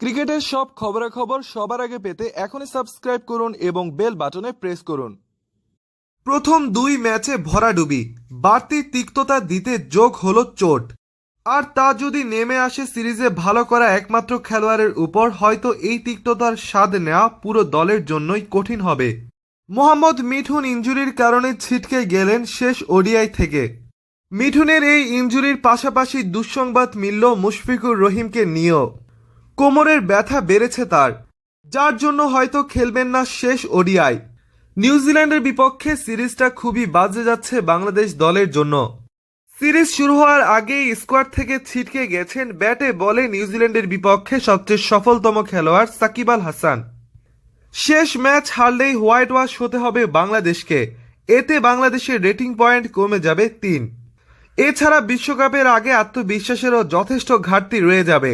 ক্রিকেটের সব খবরাখবর সবার আগে পেতে এখনই সাবস্ক্রাইব করুন এবং বেল বাটনে প্রেস করুন। প্রথম দুই ম্যাচে ভরাডুবি বাড়তি তিক্ততা দিতে যোগ হলো চোট। আর তা যদি নেমে আসে সিরিজে ভালো করা একমাত্র খেলোয়াড়ের উপর, হয়তো এই তিক্ততার স্বাদ নেওয়া পুরো দলের জন্যই কঠিন হবে। মোহাম্মদ মিঠুন ইঞ্জুরির কারণে ছিটকে গেলেন শেষ ওডিআই থেকে। মিঠুনের এই ইঞ্জুরির পাশাপাশি দুঃসংবাদ মিলল মুশফিকুর রহিমকে নিয়েও। কোমরের ব্যথা বেড়েছে তার, যার জন্য হয়তো খেলবেন না শেষ ওডিআই। নিউজিল্যান্ডের বিপক্ষে সিরিজটা খুবই বাজে যাচ্ছে বাংলাদেশ দলের জন্য। সিরিজ শুরু হওয়ার আগেই স্কোয়াড থেকে ছিটকে গেছেন ব্যাটে বলে নিউজিল্যান্ডের বিপক্ষে সবচেয়ে সফলতম খেলোয়াড় সাকিব আল হাসান। শেষ ম্যাচ হারলেই হোয়াইট ওয়াশ হতে হবে বাংলাদেশকে, এতে বাংলাদেশের রেটিং পয়েন্ট কমে যাবে তিন। এছাড়া বিশ্বকাপের আগে আত্মবিশ্বাসেরও যথেষ্ট ঘাটতি রয়ে যাবে।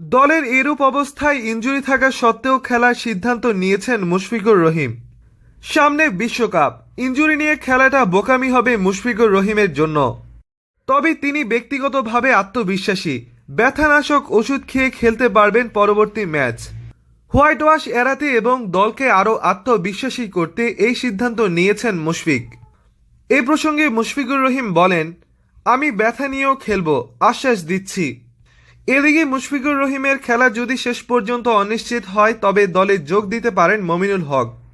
দলের এরূপ অবস্থায় ইঞ্জুরি থাকা সত্ত্বেও খেলার সিদ্ধান্ত নিয়েছেন মুশফিকুর রহিম। সামনে বিশ্বকাপ। ইঞ্জুরি নিয়ে খেলাটা বোকামি হবে মুশফিকুর রহিমের জন্য। তবে তিনি ব্যক্তিগতভাবে আত্মবিশ্বাসী। ব্যথানাশক ওষুধ খেয়ে খেলতে পারবেন পরবর্তী ম্যাচ। হোয়াইট ওয়াশ এড়াতে এবং দলকে আরও আত্মবিশ্বাসী করতে এই সিদ্ধান্ত নিয়েছেন মুশফিক। এ প্রসঙ্গে মুশফিকুর রহিম বলেন, আমি ব্যথা নিয়েও খেলব, আশ্বাস দিচ্ছি। এদিকে মুশফিকুর রহিমের খেলা যদি শেষ পর্যন্ত অনিশ্চিত হয়, তবে দলে যোগ দিতে পারেন মমিনুল হক।